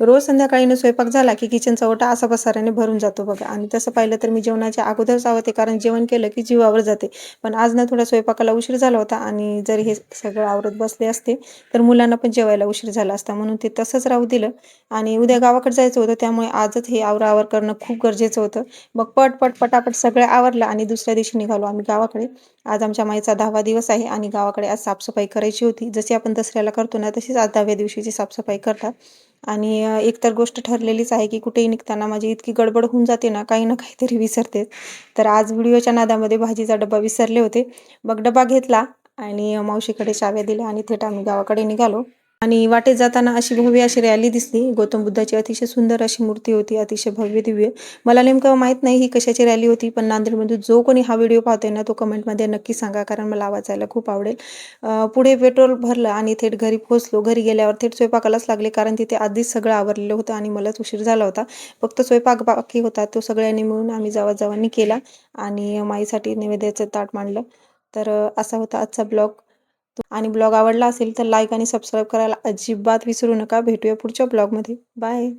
रोज संध्याकाळी स्वयंपाक झाला की किचनचा ओटा असा पसाराने भरून जातो बघा. आणि तसं पाहिलं तर मी जेवणाच्या अगोदरच आवडते कारण जेवण केलं की जीवावर जाते. पण आज ना थोडा स्वयंपाकाला उशीर झाला होता आणि जर हे सगळं आवरत बसले असते तर मुलांना पण जेवायला उशीर झाला असता. म्हणून ते तसंच राहू दिलं. आणि उद्या गावाकडे जायचं होतं त्यामुळे आजच हे आवरावर करणं खूप गरजेचं होतं. मग पट पट पटापट सगळं आवरलं आणि दुसऱ्या दिवशी निघालो आम्ही गावाकडे. आज आमच्या माईचा दहावा दिवस आहे आणि गावाकडे आज साफसफाई करायची होती. जशी आपण दसऱ्याला करतो ना तशीच आज दहाव्या दिवशीची साफसफाई करतात आणि एकतर गोष्ट ठरलेलीच आहे की कुठेही निघताना माझी इतकी गडबड होऊन जाते ना काही ना काहीतरी विसरते. तर आज व्हिडिओच्या नादामध्ये भाजीचा डबा विसरले होते. मग डबा घेतला आणि मावशीकडे चाव्या दिल्या आणि थेट आम्ही गावाकडे निघालो. आणि वाटेत जाताना अशी भव्य अशी रॅली दिसली. गौतम बुद्धाची अतिशय सुंदर अशी मूर्ती होती अतिशय भव्य दिव्य. मला नेमकं माहीत नाही ही कशाची रॅली होती पण नांदेडमधून जो कोणी हा व्हिडिओ पाहतोय ना तो कमेंटमध्ये नक्की सांगा कारण मला वाचायला खूप आवडेल. पुढे पेट्रोल भरलं आणि थेट घरी पोहोचलो. घरी गेल्यावर थेट स्वयंपाकालाच लागले कारण तिथे आधीच सगळं आवरलेलं होतं आणि मलाच उशीर झाला होता. फक्त स्वयंपाक बाकी होता तो सगळ्यांनी मिळून आम्ही जावा जावांनी केला आणि माईसाठी नैवेद्याचं ताट मांडलं. तर असा होता आजचा ब्लॉग. आणि ब्लॉग आवडला असेल तर लाईक आणि सबस्क्राईब करायला अजिबात विसरू नका. भेटूया पुढच्या ब्लॉगमध्ये. बाय.